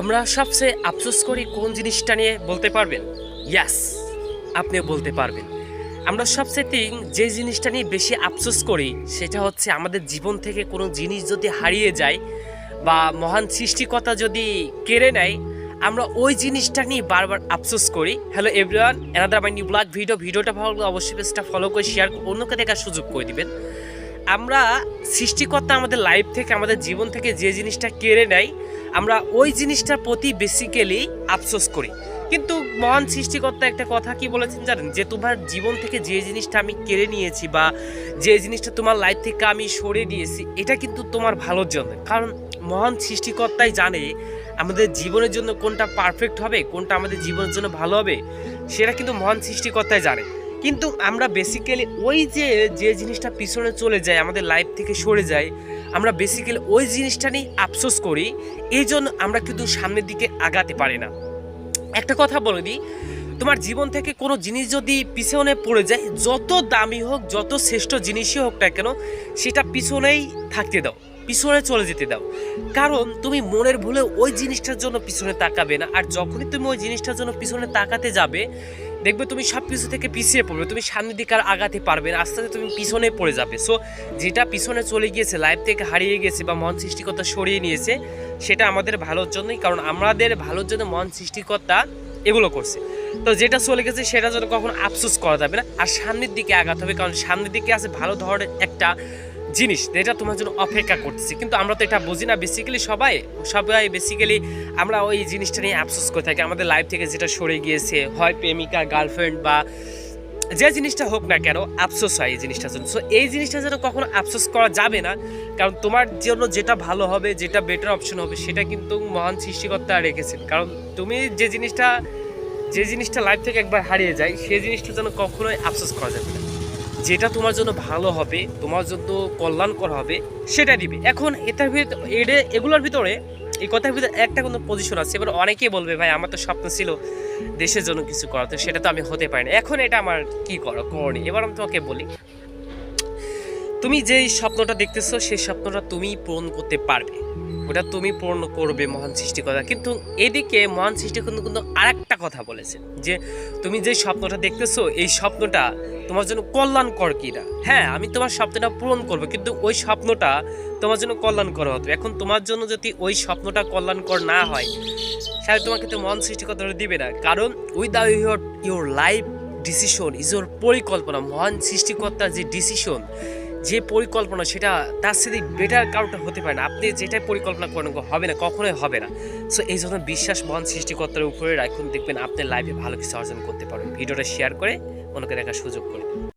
আমরা সবচেয়ে আফসোস করি কোন জিনিসটা নিয়ে বলতে পারবেন? ইয়াস আপনিও বলতে পারবেন। আমরা সবচেয়ে যে জিনিসটা নিয়ে বেশি আফসোস করি সেটা হচ্ছে আমাদের জীবন থেকে কোনো জিনিস যদি হারিয়ে যায় বা মহান সৃষ্টিকর্তা যদি কেড়ে নেয়, আমরা ওই জিনিসটা নিয়ে বারবার আফসোস করি। Hello everyone another my new blog video ভিডিওটা ভালো লাগলে অবশ্যই পেজটা ফলো করে শেয়ার অন্যকে দেখার সুযোগ করে দিবেন। আমরা সৃষ্টিকর্তা আমাদের লাইফ থেকে, আমাদের জীবন থেকে যে জিনিসটা কেড়ে নেয় আমরা ওই জিনিসটার প্রতি বেসিক্যালি আফসোস করি। কিন্তু মহান সৃষ্টিকর্তা একটা কথা কি বলেছেন জানেন? যে তোমার জীবন থেকে যে জিনিসটা আমি কেড়ে নিয়েছি বা যে জিনিসটা তোমার লাইফ থেকে আমি সরে দিয়েছি, এটা কিন্তু তোমার ভালোর জন্য। কারণ মহান সৃষ্টিকর্তাই জানে আমাদের জীবনের জন্য কোনটা পারফেক্ট হবে, কোনটা আমাদের জীবনের জন্য ভালো হবে, সেটা কিন্তু মহান সৃষ্টিকর্তাই জানে। কিন্তু আমরা বেসিক্যালি ওই যে যে জিনিসটা পিছনে চলে যায়, আমাদের লাইফ থেকে সরে যায় আমরা বেসিক্যালি ওই জিনিসটা নিয়ে আফসোস করি, এই জন্য আমরা কিন্তু সামনের দিকে আগাতে পারি না। একটা কথা বলে দিই, তোমার জীবন থেকে কোনো জিনিস যদি পিছনে পড়ে যায়, যত দামি হোক, যত শ্রেষ্ঠ জিনিসই হোক না কেন, সেটা পিছনেই থাকতে দাও, পিছনে চলে যেতে দাও। কারণ তুমি মনের ভুলে ওই জিনিসটার জন্য পিছনে তাকাবে না, আর যখনই তুমি ওই জিনিসটার জন্য পিছনে তাকাতে যাবে দেখবে তুমি সব কিছু থেকে পিছিয়ে পড়বে, তুমি সামনের দিকে আর আগাতে পারবে না, আস্তে আস্তে তুমি পিছনে পড়ে যাবে। সো যেটা পিছনে চলে গিয়েছে লাইফ থেকে হারিয়ে গেছে বা মন সৃষ্টিকর্তা সরিয়ে নিয়েছে, সেটা আমাদের ভালোর জন্যই, কারণ আমাদের ভালোর জন্য মন সৃষ্টিকর্তা এগুলো করছে। তো যেটা চলে গেছে, সেটা যেন কখনো আফসোস করা যাবে না, আর সামনের দিকে আগাতে হবে, কারণ সামনের দিকে আছে ভালো ধরনের একটা জিনিস যেটা তোমার জন্য অপেক্ষা করতেছে। কিন্তু আমরা তো এটা বুঝি না। বেসিক্যালি সবাই সবাই বেসিক্যালি আমরা ওই জিনিসটা নিয়ে আফসোস করে থাকি। আমাদের লাইফ থেকে যেটা সরে গিয়েছে, হয় প্রেমিকা গার্লফ্রেন্ড বা যে জিনিসটা হোক না কেন, আফসোস হয় এই জিনিসটার জন্য। সো এই জিনিসটা যেন কখনো আফসোস করা যাবে না, কারণ তোমার জন্য যেটা ভালো হবে, যেটা বেটার অপশন হবে, সেটা কিন্তু মহান সৃষ্টিকর্তা রেখেছেন। কারণ তুমি যে জিনিসটা যে জিনিসটা লাইফ থেকে একবার হারিয়ে যায় সেই জিনিসটা যেন কখনোই আফসোস করা যাবে না। যেটা তোমার জন্য ভালো হবে, তোমার জন্য কল্যাণকর হবে সেটা দিবে। এখন এটার ভিতরে এগুলোর ভিতরে, এই কথার ভিতরে একটা কোনো পজিশন আছে। এবার অনেকেই বলবে, ভাই, আমার তো স্বপ্ন ছিল দেশের জন্য কিছু করা তো সেটা তো আমি হতে পারি না। এখন এটা আমার কী করো? করণীয় এবার আমি তোমাকে বলি তুমি যেই স্বপ্নটা দেখতেছো, সেই স্বপ্নটা তুমি পূরণ করতে পারবে। ওটা তুমি পূরণ করবে মহান সৃষ্টিকর্তা। কিন্তু এদিকে মহান সৃষ্টিকর্তা কিন্তু আরেকটা কথা বলেছে, যে তুমি যে স্বপ্নটা দেখতেছো, এই স্বপ্নটা তোমার জন্য কল্যাণকর কিনা? হ্যাঁ আমি তোমার স্বপ্নটা পূরণ করব, কিন্তু ওই স্বপ্নটা তোমার জন্য কল্যাণকর হতো এখন তোমার জন্য যদি ওই স্বপ্নটা কল্যাণকর না হয়, তাহলে তোমাকে তো মহান সৃষ্টিকর্তা দিবে না। কারণ without your your life decision is ওর পরিকল্পনা। মহান সৃষ্টিকর্তার যে ডিসিশন যে পরিকল্পনা, সেটা তার সাথে বেটার কারোটা হতে পারে না। আপনি যেটাই পরিকল্পনা করেন হবে না, কখনোই হবে না। সো এই জন্য বিশ্বাস মহান সৃষ্টিকর্তার উপরে এখন দেখবেন আপনার লাইফে ভালো কিছু অর্জন করতে পারবেন। ভিডিওটা শেয়ার করে ওনাকে দেখার সুযোগ করে।